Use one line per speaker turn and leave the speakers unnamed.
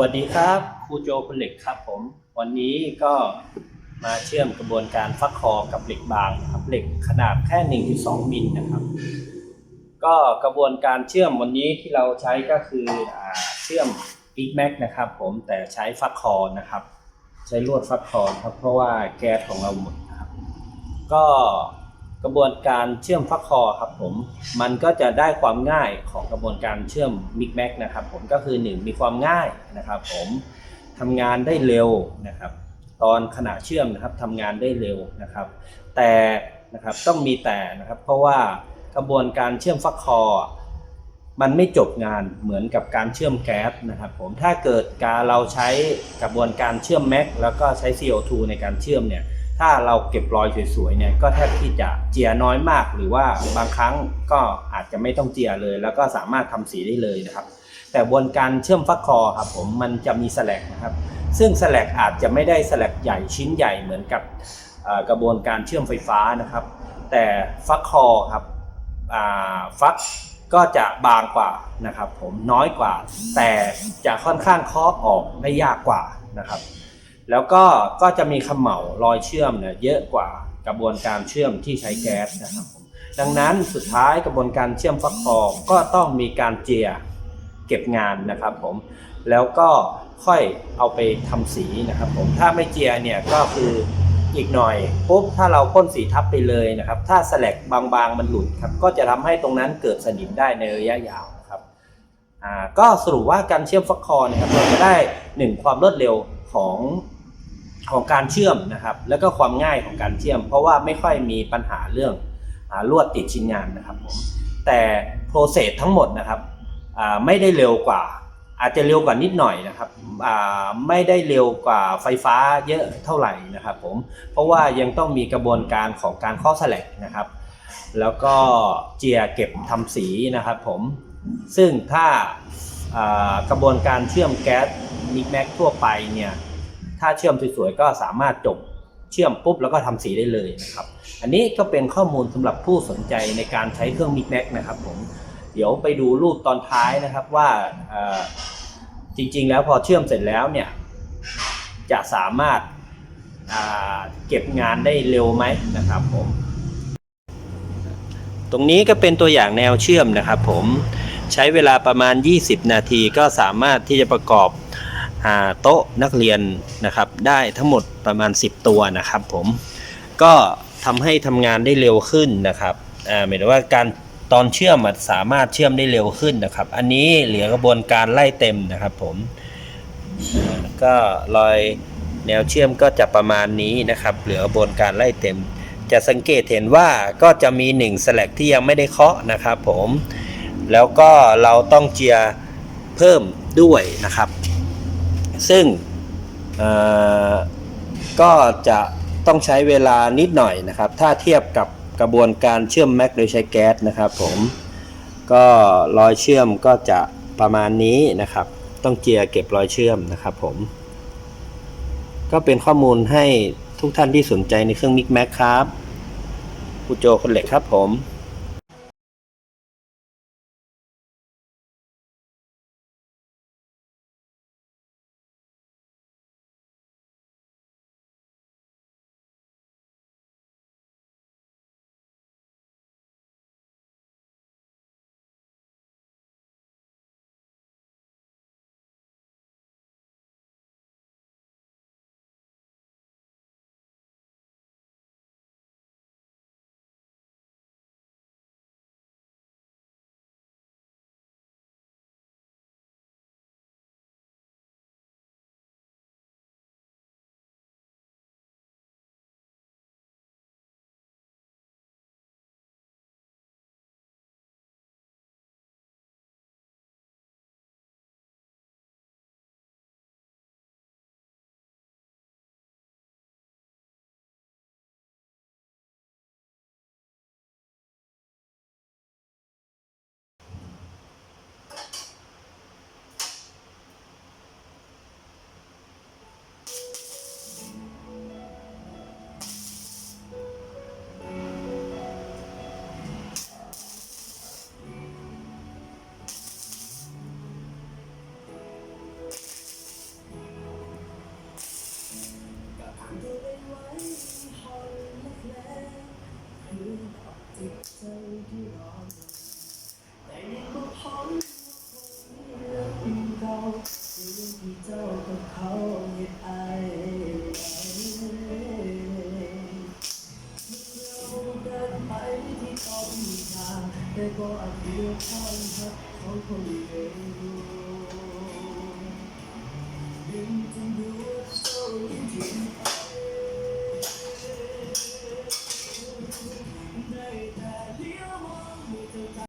วัสดีครับครูโจคนเหล็กครับผม วันนี้ก็มาเชื่อมกระบวนการฟักคอกับเหล็กบางครับเหล็กขนาดแค่1-2มิลนะครับ ก็กระบวนการเชื่อมวันนี้ที่เราใช้ก็คืออเชื่อม Big Mac นะครับ ผมแต่ใช้ฟักคอนะครับ ใช้ลวดฟักคอครับเพราะว่าแก๊สของเราหมดนะครับ ก็ กระบวนการเชื่อมฟักคอครับผมมันก็จะได้ความง่ายของกระบวนการเชื่อม Big Mac นะครับผมก็คือ 1 มีความง่ายนะครับ ผมทำงานได้เร็วนะครับ ตอนขณะเชื่อมนะครับทำงานได้เร็วนะครับ แต่นะครับต้องมีแต่นะครับ เพราะว่ากระบวนการเชื่อมฟักคอ มันไม่จบงานเหมือนกับการเชื่อมแก๊สนะครับ ผมถ้าเกิดการเราใช้กระบวนการเชื่อมแม็กแล้วก็ใช้ CO2 ในการเชื่อมเนี่ย ถ้าเราเก็บรอยสวยๆเนี่ยก็แทบที่จะเจียน้อยมาก หรือว่าบางครั้งก็อาจจะไม่ต้องเจียเลย แล้วก็สามารถทำสีได้เลยนะครับ แต่บนการเชื่อมฟักคอครับผมมันจะมีแสลกนะครับ ซึ่งแสลกอาจจะไม่ได้แสลกใหญ่ชิ้นใหญ่เหมือนกับกระบวนการเชื่อมไฟฟ้านะครับ แต่ฟักคอครับฟักก็จะบางกว่านะครับผมน้อยกว่า แต่จะค่อนข้างเคาะออกได้ยากกว่านะครับ แล้วก็ก็จะมีขมเหลารอยเชื่อมเนี่ยเยอะกว่ากระบวนการเชื่อมที่ใช้แก๊สนะครับผมดังนั้นสุดท้ายกระบวนการเชื่อมฟักคองก็ต้องมีการเจียเก็บงานนะครับผมแล้วก็ค่อยเอาไปทำสีนะครับผมถ้าไม่เจียเนี่ยก็คืออีกหน่อยปุ๊บถ้าเราพ่นสีทับไปเลยนะครับ ถ้าแสลกบางๆมันหลุดครับก็จะทำให้ตรงนั้นเกิดสนิมได้ในระยะยาวนะครับก็สรุปว่าการเชื่อมฟักคอนะครับเราจะได้หนึ่งความรวดเร็ว ของของการเชื่อมนะครับ แล้วก็ความง่ายของการเชื่อม เพราะว่าไม่ค่อยมีปัญหาเรื่องอลวดติดชิ้นงานนะครับผมแต่โปรเซสทั้งหมดนะครับไม่ได้เร็วกว่า อาจจะเร็วกว่านิดหน่อยนะครับไม่ได้เร็วกว่าไฟฟ้าเยอะเท่าไหร่นะครับผมเพราะว่ายังต้องมีกระบวนการของการข้อแสลกนะครับ แล้วก็เจียเก็บทำสีนะครับผมซึ่งถ้าอ่ากระบวนการเชื่อมแก๊ส มิกแม็กทั่วไปเนี่ยถ้าเชื่อมสวยๆก็สามารถจบเชื่อมปุ๊บแล้วก็ทำสีได้เลยนะครับ อันนี้ก็เป็นข้อมูลสำหรับผู้สนใจในการใช้เครื่องมิกแม็กนะครับผมเดี๋ยวไปดูรูปตอนท้ายนะครับว่าจริงๆ แล้วพอเชื่อมเสร็จแล้วเนี่ยจะสามารถาเก็บงานได้เร็วไหมนะครับผม ตรงนี้ก็เป็นตัวอย่างแนวเชื่อมนะครับผมใช้เวลาประมาณ 20 นาทีก็สามารถที่จะประกอบ โต๊ะนักเรียนนะครับ ได้ทั้งหมดประมาณ 10 ตัวนะครับผมก็ทำให้ทำงานได้เร็วขึ้นนะครับหมายถึงว่าการตอนเชื่อมสามารถเชื่อมได้เร็วขึ้นนะครับ อันนี้เหลือกระบวนการไล่เต็มนะครับผมก็รอยแนวเชื่อมก็จะประมาณนี้นะครับ เหลือกระบวนการไล่เต็ม จะสังเกตเห็นว่าก็จะมี1 select ที่ยังไม่ได้เคาะนะครับผมแล้วก็เราต้องเจียเพิ่มด้วยนะครับ ซึ่งก็จะต้องใช้เวลานิดหน่อยนะครับ ถ้าเทียบกับกระบวนการเชื่อมแม็กโดยใช้แก๊สนะครับผมก็รอยเชื่อมก็จะประมาณนี้นะครับ ต้องเจียเก็บรอยเชื่อมนะครับผม ก็เป็นข้อมูลให้ทุกท่านที่สนใจในเครื่องมิกแม็กครับครูโจคนเหล็กครับผม
ใจที่ร้นหังก็พร้อมว่เลือกเราเรื่งที่เจ้ากัเขาไม่ไอเราเดินไปที่ต้องทาแต่ก็อาจเลือกความรักของคนเดียวยังจะดู